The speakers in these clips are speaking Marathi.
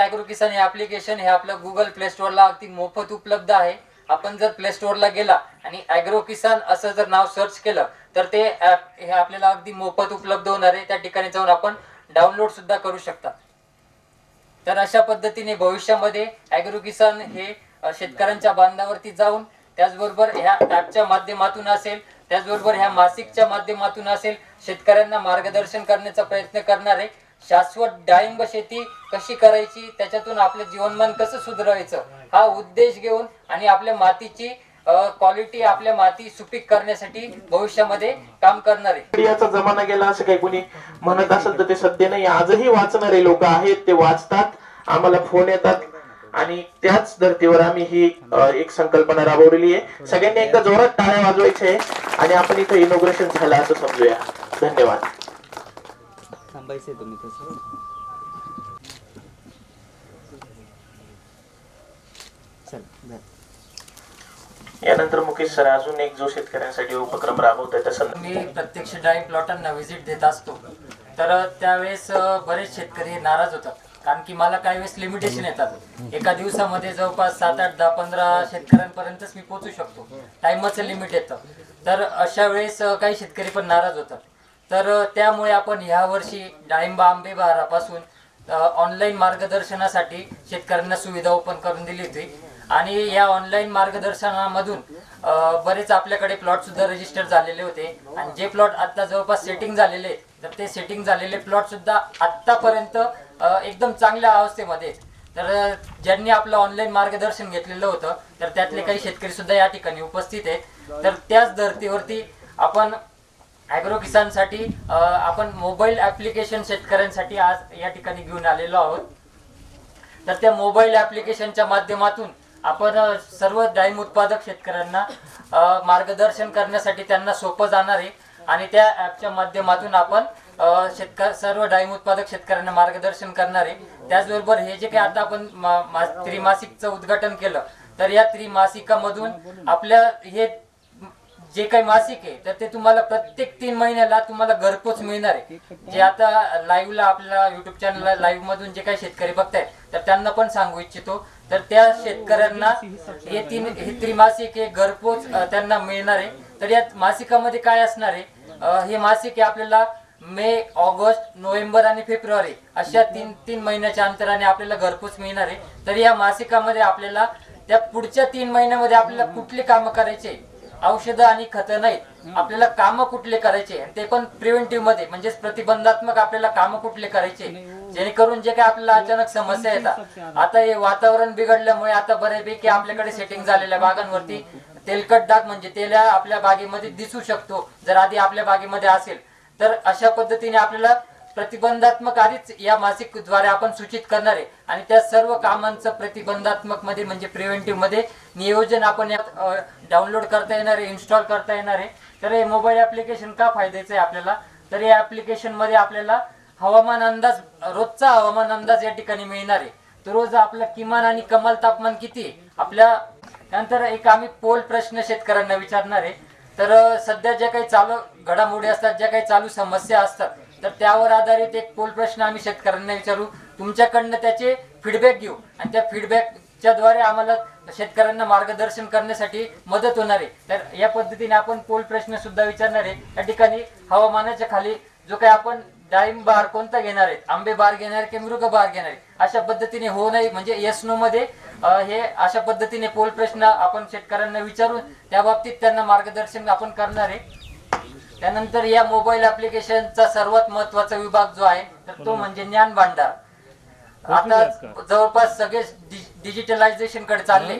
अॅग्रो किसान हे ॲप्लिकेशन हे आपलं गुगल प्ले स्टोअरला अगदी मोफत उपलब्ध आहे. आपण जर प्ले स्टोअरला गेला आणि अॅग्रो किसान असं जर नाव सर्च केलं तर ते ॲप हे आपल्याला अगदी मोफत उपलब्ध होणार आहे. त्या ठिकाणी जाऊन आपण डाउनलोड सुद्धा करू शकता. तर अशा पद्धतीने भविष्यामध्ये अॅग्रो किसान हे शेतकऱ्यांच्या बांधावरती जाऊन त्याचबरोबर ह्या ॲपच्या माध्यमातून असेल त्याचबरोबर ह्या मासिकच्या माध्यमातून असेल शेतकऱ्यांना मार्गदर्शन करण्याचा प्रयत्न करणार आहे. शाश्वत डाळिंब शेती कशी करायची त्याच्यातून आपलं जीवनमान कसं सुधारायचं हा उद्देश घेऊन आणि आपल्या मातीची क्वालिटी आपल्या माती सुपीक करण्यासाठी भविष्यामध्ये काम करणार. आहे जमाना गेला असं काही कोणी म्हणत असेल तर ते सत्य नाही. आजही वाचणारे लोक आहेत ते वाचतात आम्हाला फोन येतात आणि त्याच धर्तीवर आम्ही ही एक संकल्पना राबवलेली आहे. सगळ्यांनी एकदा जोरात टाळ्या वाजवायच्या आहे आणि आपण इथं इनोग्रेशन झालं असं समजूया. धन्यवाद. थांबायचंय तुम्ही तसं. चल. यानंतर मुकेश सर अजून एक जो शेतकऱ्यांसाठी उपक्रम राबवतोय त्या संदर्भात. मी प्रत्यक्ष डाळिंब प्लॉटांना व्हिजिट देत असतो. तर त्यावेळेस बरेच शेतकरी नाराज होतात. कारण की मला काही वेळेस लिमिटेशन येतात. एका दिवसामध्ये जवळपास सात आठ दहा पंधरा शेतकऱ्यांपर्यंतच मी पोहोचू शकतो. टाइमचं लिमिट येतं. तर अशा वेळेस काही शेतकरी पण नाराज होतात. तर त्यामुळे आपण ह्या वर्षी डाळिंब आंबे बहारापासून ऑनलाईन मार्गदर्शनासाठी शेतकऱ्यांना सुविधा ओपन करून दिली होती. आणि या ऑनलाईन मार्गदर्शनामधून बरेच आपल्याकडे प्लॉट सुद्धा रजिस्टर झालेले होते. आणि जे प्लॉट आता जवळपास सेटिंग झालेले तर ते सेटिंग झालेले प्लॉट सुद्धा आतापर्यंत एकदम चांगल्या अवस्थेमध्ये तर ज्यांनी आपलं ऑनलाईन मार्गदर्शन घेतलेलं होतं तर त्यातले काही शेतकरी सुद्धा या ठिकाणी उपस्थित आहेत. तर त्याच धर्तीवरती आपण ॲग्रो किसानसाठी आपण मोबाईल ॲप्लिकेशन शेतकऱ्यांसाठी आज या ठिकाणी घेऊन आलेलो आहोत. तर त्या मोबाईल ॲप्लिकेशनच्या माध्यमातून आपण सर्व डाळिंब उत्पादक शेतकऱ्यांना मार्गदर्शन करण्यासाठी त्यांना सोपं जाणार आहे. आणि त्या ॲपच्या माध्यमातून आपण अ, शेतक सर्व डाळिंब उत्पादक शेतकऱ्यांना मार्गदर्शन करणार आहे. त्याचबरोबर हे जे काही आता आपण मा- मा- त्रिमासिकचं उद्घाटन केलं तर या त्रिमासिकामधून आपल्या हे जे काही मासिक आहे तर ते तुम्हाला प्रत्येक तीन महिन्याला तुम्हाला घरपोच मिळणार आहे. जे आता लाईव्हला आपल्या युट्यूब चॅनलला लाईव्ह मधून जे काही शेतकरी बघतायत तर त्यांना पण सांगू इच्छितो. तर त्या शेतकऱ्यांना हे तीन हे त्रिमासिक हे घरपोच त्यांना मिळणार आहे. तर या मासिकामध्ये काय असणार आहे? हे मासिक आहे आपल्याला मे ऑगस्ट नोव्हेंबर आणि फेब्रुवारी अशा तीन तीन महिन्याच्या अंतराने आपल्याला घरपोच मिळणार आहे. तर या मासिकामध्ये आपल्याला त्या पुढच्या तीन महिन्यामध्ये आपल्याला कुठली कामं करायचे औषधं आणि खतं नाहीत आपल्याला कामं कुठले करायचे? ते पण प्रिव्हेंटिव्हमध्ये म्हणजेच प्रतिबंधात्मक आपल्याला कामं कुठले करायचे? जेणेकरून जे काही आपल्याला अचानक समस्या येतात. आता हे वातावरण बिघडल्यामुळे आता बऱ्यापैकी आपल्याकडे सेटिंग झालेल्या बागांवरती तेलकट डाग म्हणजे तेल्या आपल्या बागेमध्ये दिसू शकतो. जर आधी आपल्या बागेमध्ये असेल तर अशा पद्धतीने आपल्याला प्रतिबंधात्मक आधीच या मासिकद्वारे आपण सूचित करणार आहे. आणि त्या सर्व कामांचं प्रतिबंधात्मकमध्ये म्हणजे प्रिव्हेंटिव्हमध्ये नियोजन आपण यात डाउनलोड करता येणार आहे इन्स्टॉल करता येणार आहे. तर हे मोबाईल ऍप्लिकेशन का फायद्याचं आहे आपल्याला? तर या ऍप्लिकेशनमध्ये आपल्याला हवामान अंदाज रोजचा हवामान अंदाज या ठिकाणी मिळणार आहे. तर रोज आपलं किमान आणि कमाल तापमान किती आपल्या नंतर एक आम्ही पोल प्रश्न शेतकऱ्यांना विचारणार आहे. तर सध्या ज्या काही चालू घडामोडी असतात ज्या काही चालू समस्या असतात तर त्यावर आधारित एक पोल प्रश्न आम्ही शेतकऱ्यांना विचारू. तुमच्याकडनं त्याचे फीडबॅक घेऊ. आणि त्या फीडबॅकच्या द्वारे आम्हाला शेतकऱ्यांना मार्गदर्शन करण्यासाठी मदत होणार आहे. तर या पद्धतीने आपण पोल प्रश्न सुद्धा विचारणार आहे. या ठिकाणी हवामानाच्या खाली जो काही आपण डाळिंब बार कोणता घेणार आहे? आंबे बार घेणार आहे की मृग बार घेणार आहे? अशा पद्धतीने हो नाही म्हणजे येस नो मध्ये हे अशा पद्धतीने पोल प्रश्न आपण शेतकऱ्यांना विचारून त्या बाबतीत त्यांना मार्गदर्शन आपण करणार आहे. त्यानंतर या मोबाईल ऍप्लिकेशनचा सर्वात महत्त्वाचा विभाग जो आहे तर तो म्हणजे ज्ञान भांडार. आता जवळपास सगळे डिजिटलायझेशनकडे चालले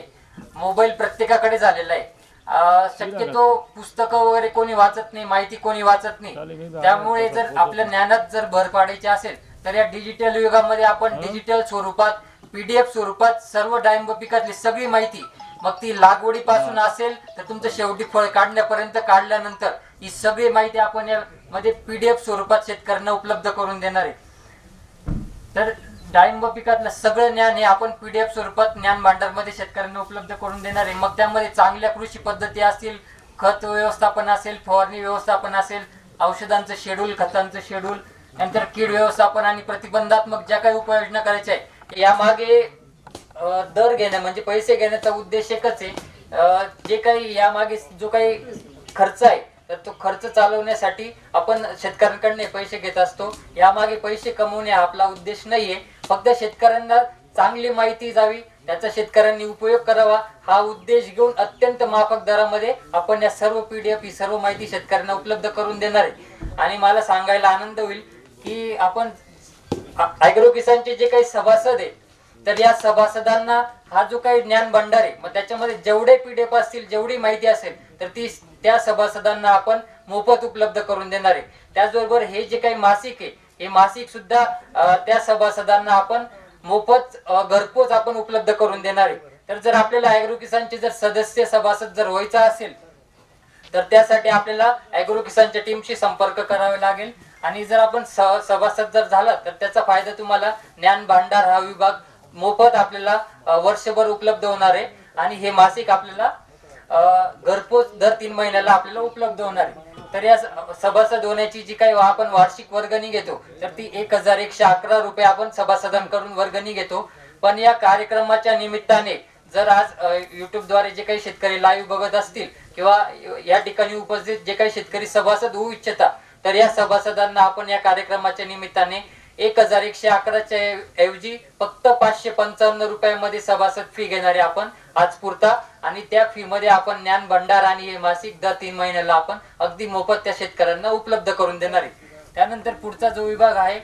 मोबाईल प्रत्येकाकडे झालेला आहे. शक्यतो पुस्तकं वगैरे कोणी वाचत नाही माहिती कोणी वाचत नाही. त्यामुळे जर आपल्या ज्ञानात जर भर पाडायची असेल तर या डिजिटल युगामध्ये आपण डिजिटल स्वरूपात पीडीएफ स्वरूपात सर्व डाळिंब पिकातली सगळी माहिती मग ती लागवडीपासून असेल तर तुमचं शेवटी फळ काढण्यापर्यंत काढल्यानंतर ही सगळी माहिती आपण या मध्ये पीडीएफ स्वरूपात शेतकऱ्यांना उपलब्ध करून देणार आहे. तर डाळिंब पिकातलं सगळं ज्ञान हे आपण पीडीएफ स्वरूपात ज्ञान भांडारमध्ये शेतकऱ्यांना उपलब्ध करून देणार आहे. मग त्यामध्ये चांगल्या कृषी पद्धती असतील खत व्यवस्थापन असेल फवारणी व्यवस्थापन असेल औषधांचं शेड्यूल खतांचं शेड्यूल नंतर कीड व्यवस्थापन आणि प्रतिबंधात्मक ज्या काही उपाययोजना करायच्या आहे यामागे दर घेणं म्हणजे पैसे घेण्याचा उद्देश एकच आहे. जे काही यामागे जो काही खर्च आहे तर तो खर्च चालवण्यासाठी आपण शेतकऱ्यांकडनं पैसे घेत असतो. यामागे पैसे कमवणे हा आपला उद्देश नाहीये. फक्त शेतकऱ्यांना चांगली माहिती जावी त्याचा शेतकऱ्यांनी उपयोग करावा. हा उद्देश घेऊन अत्यंत माफक दरामध्ये आपण या सर्व पीडीएफ ही सर्व माहिती शेतकऱ्यांना उपलब्ध करून देणार आहे. आणि मला सांगायला आनंद होईल की आपण ॲग्रो किसानचे जे काही सभासद आहे तर या सभासदांना हा जो काही ज्ञान भंडार आहे मग त्याच्यामध्ये जेवढे पीडीएफ असतील जेवढी माहिती असेल तर ती त्या सभासदांना आपण मोफत उपलब्ध करून देणार आहे. त्याचबरोबर हे जे काही मासिक आहे हे मासिक सुद्धा त्या सभासदांना आपण मोफत घरपोच आपण उपलब्ध करून देणार आहे. तर जर आपल्याला अॅग्रो किसानचे जर सदस्य सभासद जर व्हायचा असेल तर त्यासाठी आपल्याला अॅग्रो किसानच्या टीमशी संपर्क करावे लागेल. आणि जर आपण सभासद जर झाला तर त्याचा फायदा तुम्हाला ज्ञान भांडार हा विभाग मोफत आपल्याला वर्षभर उपलब्ध होणार आहे. आणि हे मासिक आपल्याला घरपोच दर तीन महिन्याला आपल्याला उपलब्ध होणार आहे. तर या सभासद होण्याची जी काही आपण वार्षिक वर्गणी घेतो तर ती एक हजार एकशे अकरा रुपये आपण सभासदांकडून वर्गणी घेतो. पण या कार्यक्रमाच्या निमित्ताने जर आज युट्यूबद्वारे जे काही शेतकरी लाईव्ह बघत असतील किंवा या ठिकाणी उपस्थित जे काही शेतकरी सभासद होऊ इच्छिता तर या सभासदांना आपण या कार्यक्रमाच्या निमित्ताने एक हजार एकशे अकराच्या ऐवजी फक्त पाचशे पंचावन्न रुपयामध्ये सभासद फी घेणारे आपण आज पुरता. आणि त्या फी मध्ये आपण ज्ञान भंडार आणि हे मासिक दर तीन महिन्याला आपण अगदी मोफत त्या शेतकऱ्यांना उपलब्ध करून देणार आहे. त्यानंतर पुढचा जो विभाग आहे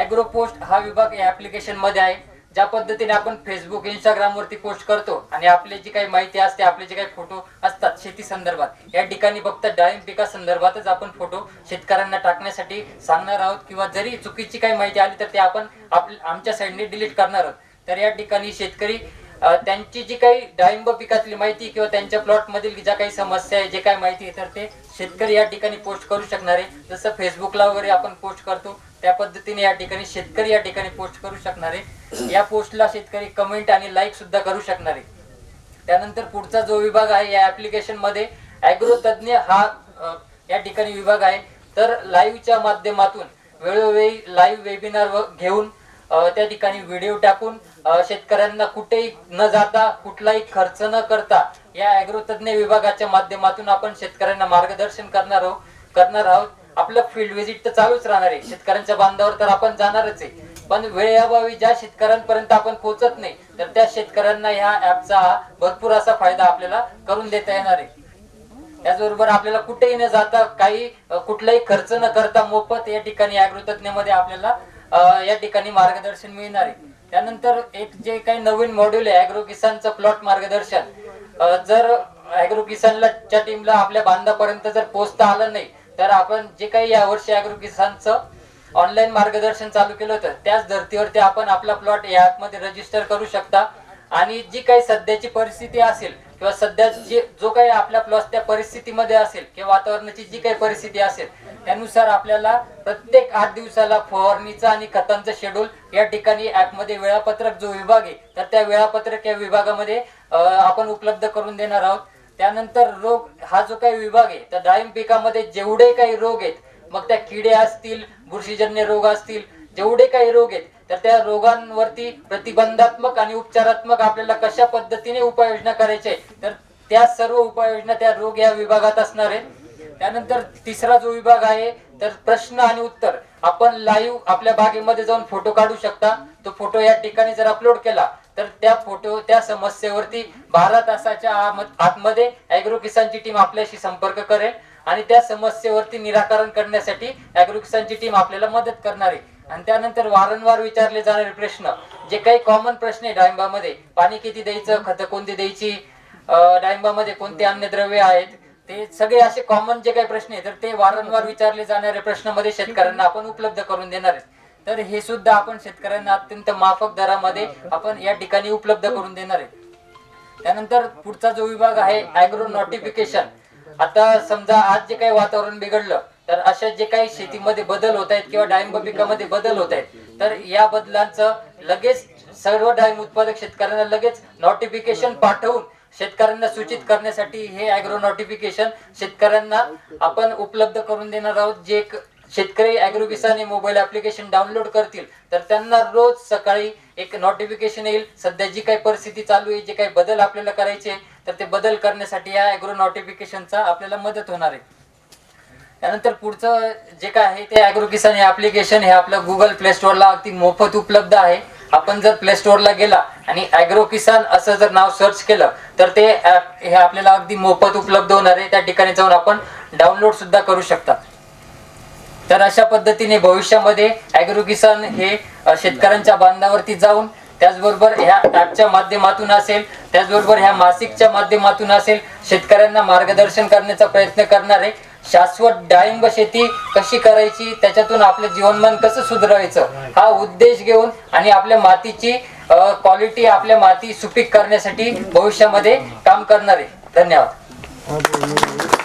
ऍग्रो पोस्ट हा विभाग या ऍप्लिकेशनमध्ये आहे ज्या पद्धतीने आपण फेसबुक इंस्टाग्राम वरती पोस्ट करतो. आणि आपली जी काही माहिती असते आपले जे काही फोटो असतात शेती संदर्भात. या ठिकाणी फक्त डाळिंब पिका संदर्भातच आपण फोटो शेतकऱ्यांना टाकण्यासाठी सांगणार आहोत किंवा जरी चुकीची काही माहिती आली तर ते आपण आमच्या साईडने डिलीट करणार आहोत. तर या ठिकाणी शेतकरी त्यांची जी काही डाळिंब पिकातली माहिती किंवा त्यांच्या प्लॉट मधील ज्या काही समस्या आहे जे काही माहिती आहे तर ते शेतकरी या ठिकाणी पोस्ट करू शकणार आहे. जसं फेसबुकला वगैरे आपण पोस्ट करतो त्या पद्धतीने या ठिकाणी शेतकरी या ठिकाणी पोस्ट करू शकणार आहे. या पोस्टला शेतकरी कमेंट आणि लाईक सुद्धा करू शकणार आहे. त्यानंतर पुढचा जो विभाग आहे या ऍप्लिकेशनमध्ये अॅग्रो तज्ञ हा या ठिकाणी विभाग आहे. तर लाईव्हच्या माध्यमातून वेळोवेळी लाईव्ह वेबिनार घेऊन त्या ठिकाणी व्हिडिओ टाकून शेतकऱ्यांना कुठेही न जाता कुठलाही खर्च न करता या अॅग्रोतज्ञ विभागाच्या माध्यमातून आपण शेतकऱ्यांना मार्गदर्शन करणार आहोत करणार आहोत. आपलं फील्ड व्हिजिट तर चालूच राहणार आहे. शेतकऱ्यांच्या बांधावर तर आपण जाणारच आहे. पण वेळेअभावी ज्या शेतकऱ्यांपर्यंत आपण पोहोचत नाही तर त्या शेतकऱ्यांना ह्या ऍपचा भरपूर असा फायदा आपल्याला करून देता येणार आहे. त्याचबरोबर आपल्याला कुठेही न जाता काही कुठलाही खर्च न करता मोफत या ठिकाणी मध्ये आपल्याला या ठिकाणी मार्गदर्शन मिळणार आहे. त्यानंतर एक जे काही नवीन मॉड्यूल आहे अॅग्रो किसानचं प्लॉट मार्गदर्शन. जर अॅग्रो किसानला च्या टीमला आपल्या बांधापर्यंत जर पोहोचता आलं नाही तर आपण जे काही यावर्षी अॅग्रो किसानचं ऑनलाईन मार्गदर्शन चालू केलं होतं. त्याच धर्तीवरती आपण आपला प्लॉट या ॲपमध्ये रजिस्टर करू शकता. आणि जी काही सध्याची परिस्थिती असेल किंवा सध्या जे जो काही आपल्या प्लॉट त्या परिस्थितीमध्ये असेल किंवा वातावरणाची जी काही परिस्थिती असेल त्यानुसार आपल्याला प्रत्येक आठ दिवसाला फवारणीचा आणि खतांचं शेड्यूल या ठिकाणी ऍपमध्ये वेळापत्रक जो विभाग आहे तर त्या वेळापत्रक या विभागामध्ये आपण उपलब्ध करून देणार आहोत. त्यानंतर रोग हा जो काही विभाग आहे त्या डाळिंब पिकामध्ये जेवढे काही रोग आहेत मग त्या किडे असतील बुरशीजन्य रोग असतील जेवढे काही रोग आहेत तर त्या रोगांवरती प्रतिबंधात्मक आणि उपचारात्मक आपल्याला कशा पद्धतीने उपाययोजना करायचे? तर त्या सर्व उपाययोजना त्या रोग या विभागात असणार आहेत. त्यानंतर तिसरा जो विभाग आहे तर प्रश्न आणि उत्तर. आपण लाईव्ह आपल्या बागेमध्ये जाऊन फोटो काढू शकता. तो फोटो या ठिकाणी जर अपलोड केला तर त्या फोटो त्या समस्येवरती बारा तासाच्या आतमध्ये अॅग्रो किसानची टीम आपल्याशी संपर्क करेल. आणि त्या समस्येवरती निराकरण करण्यासाठी अॅग्रोकिसानची टीम आपल्याला मदत करणार आहे. आणि त्यानंतर वारंवार विचारले जाणारे प्रश्न जे काही कॉमन प्रश्न आहे डाळिंबामध्ये पाणी किती द्यायचं खतं कोणती द्यायची डाळिंबामध्ये कोणते अन्नद्रव्य आहेत ते सगळे असे कॉमन जे काही प्रश्न आहेत तर ते वारंवार विचारले जाणारे प्रश्नामध्ये शेतकऱ्यांना आपण उपलब्ध करून देणार आहे तर हे सुद्धा आपण शेतकऱ्यांना अत्यंत माफक दरामध्ये आपण या ठिकाणी उपलब्ध करून देणार आहे त्यानंतर पुढचा जो विभाग आहे अॅग्रो नोटिफिकेशन आता समजा आज जे काही वातावरण बिघडलं तर अशा जे काही शेतीमध्ये बदल होत आहेत किंवा डाळिंब पिकामध्ये बदल होत आहेत तर या बदलांचं लगेच सर्व डाळिंब उत्पादक शेतकऱ्यांना लगेच नोटिफिकेशन पाठवून शेतकऱ्यांना सूचित करण्यासाठी हे अॅग्रो नोटिफिकेशन शेतकऱ्यांना आपण उपलब्ध करून देणार आहोत. जे एक शेतकरी अॅग्रो किसान हे मोबाईल ऍप्लिकेशन डाउनलोड करतील तर त्यांना रोज सकाळी एक नोटिफिकेशन येईल सध्या जी काही परिस्थिती चालू आहे जे काही बदल आपल्याला करायचे तर ते बदल करण्यासाठी या अॅग्रो नोटिफिकेशनचा आपल्याला मदत होणार आहे. त्यानंतर पुढचं जे काय आहे ते अॅग्रो किसान हे ऍप्लिकेशन हे आपलं गुगल प्ले स्टोअरला अगदी मोफत उपलब्ध आहे. आपण जर प्ले स्टोअरला गेला आणि अॅग्रो किसान असं जर नाव सर्च केलं तर ते ऍप हे आपल्याला अगदी मोफत उपलब्ध होणार आहे. त्या ठिकाणी जाऊन आपण डाउनलोड सुद्धा करू शकता. तर अशा पद्धतीने भविष्यामध्ये अॅग्रो किसान हे शेतकऱ्यांच्या बांधावरती जाऊन त्याचबरोबर ह्या ॲपच्या माध्यमातून असेल त्याचबरोबर ह्या मासिकच्या माध्यमातून असेल शेतकऱ्यांना मार्गदर्शन करण्याचा प्रयत्न करणार आहे. शाश्वत डाळिंब शेती कशी करायची त्याच्यातून आपलं जीवनमान कसं सुधारायचं हा उद्देश घेऊन आणि आपल्या मातीची क्वालिटी आपल्या माती सुपीक करण्यासाठी भविष्यामध्ये काम करणार आहे. धन्यवाद.